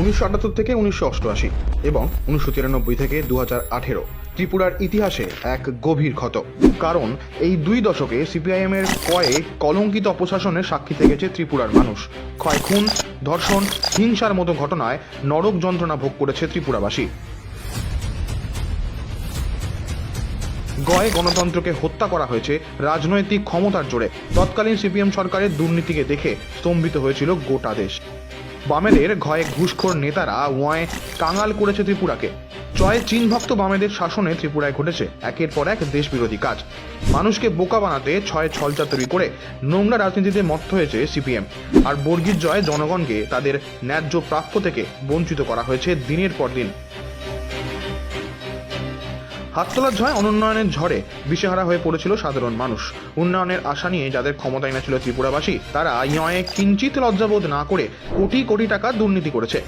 উনিশশো আটাত্তর থেকে উনিশশো অষ্টআশি এবং উনিশশো তিরানব্বই থেকে দু হাজার আঠেরো। ত্রিপুরার ইতিহাসে এক গভীর ক্ষত। কারণ এই দুই দশকে সিপিআইএম এর কয়েক কলঙ্কিত অপশাসনের সাক্ষী থেকেছে ত্রিপুরার মানুষ। ক্ষয় খুন, ধর্ষণ, হিংসার মতো ঘটনায় নরক যন্ত্রণা ভোগ করেছে ত্রিপুরাবাসী। গয়ে গণতন্ত্রকে হত্যা করা হয়েছে রাজনৈতিক ক্ষমতার জোরে। তৎকালীন সিপিএম সরকারের দুর্নীতিকে দেখে স্তম্ভিত হয়েছিল গোটা দেশ। বামেদের ঘয়ে ঘুষখোর নেতারা ওয়ায় কাঙাল করেছে ত্রিপুরাকে। চয়ে চীনভক্ত বামেদের শাসনে ত্রিপুরায় ঘটেছে। একের পর এক দেশ বিরোধী কাজ। মানুষকে বোকা বানাতে ছয় ছলচা তৈরি করে নোংরা রাজনীতিতে মত্ত হয়েছে সিপিএম। আর বর্গীর জয় জনগণকে তাদের ন্যায্য প্রাপ্য থেকে বঞ্চিত করা হয়েছে দিনের পর দিন। হাততলার ঝয় অনুন্নয়নের ঝড়ে দিশেহারা হয়ে পড়েছিল সাধারণ মানুষ। উন্নয়নের আশা নিয়ে যাদের ক্ষমতায় এনেছিল ত্রিপুরাবাসী, তারা ইয়ে কিঞ্চিত লজ্জাবোধ না করে কোটি কোটি টাকা দুর্নীতি করেছে।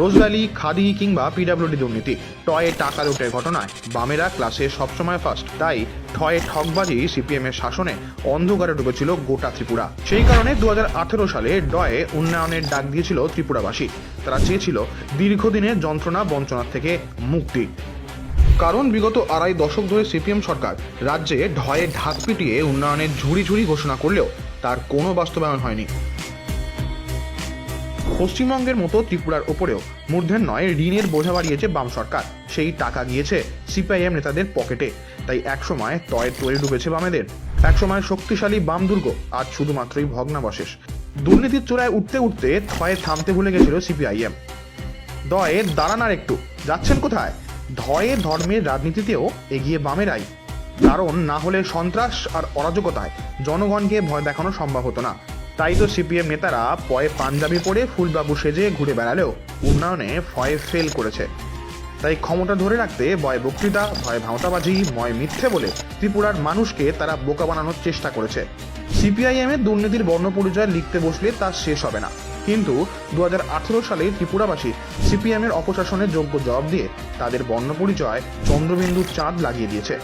রোজভ্যালি খাদি কিংবা পিডাব্লিউডি দুর্নীতি, টয়ে টাকা লুটের ঘটনায় বামেরা ক্লাসে সবসময় ফার্স্ট, তাই ঠয়ে ঠকবাজি সিপিএম এর শাসনে অন্ধকারে ডুবেছিল গোটা ত্রিপুরা। সেই কারণে দু হাজার আঠেরো সালে ডয়ে উন্নয়নের ডাক দিয়েছিল ত্রিপুরাবাসী। তারা চেয়েছিল দীর্ঘদিনের যন্ত্রণা বঞ্চনার থেকে মুক্তি। কারণ বিগত আড়াই দশক ধরে সিপিএম সরকার রাজ্যে ঢয়ে ঢাক পিটিয়ে উন্নয়নের ঝুড়ি ঝুড়ি ঘোষণা করলেও তার কোনো বাস্তবায়ন হয়নি। পশ্চিমবঙ্গের মতো ত্রিপুরার ওপরেও মূর্ধের নয় ঋণের বোঝা বাড়িয়েছে বাম সরকার। সেই টাকা গিয়েছে সিপিআইএম নেতাদের পকেটে। তাই একসময় তয়ে তৈরি ডুবেছে বামেদের। একসময় শক্তিশালী বাম দুর্গ, আজ শুধুমাত্রই ভগ্নাবশেষ। দুর্নীতির চূড়ায় উঠতে উঠতে থয়ে থামতে ভুলে গেছিল সিপিআইএম। দয়ে দাঁড়ান আর একটু যাচ্ছেন কোথায়? ধয়ে ধর্মের রাজনীতিতেও এগিয়ে বামেরাই। কারণ না হলে সন্ত্রাস আর অরাজকতায় জনগণকে ভয় দেখানো সম্ভব হতো না। তাই তো সিপিএম নেতারা পয়ে পাঞ্জাবি পরে ফুলবাবু সেজে ঘুরে বেড়ালেও উন্নয়নে ভয়ে ফেল করেছে। তাই ক্ষমতা ধরে রাখতে ভয় বক্তৃতা, ভয় ভাঁওতাবাজি ময় মিথ্যে বলে ত্রিপুরার মানুষকে তারা বোকা বানানোর চেষ্টা করেছে। সিপিআইএম এর দুর্নীতির বর্ণপরিচয় লিখতে বসলে তা শেষ হবে না। কিন্তু দু হাজার আঠেরো সালে ত্রিপুরাবাসী সিপিএমের অপশাসনের যোগ্য জবাব দিয়ে তাদের বর্ণপরিচয় চন্দ্রবিন্দুর চাঁদ লাগিয়ে দিয়েছে।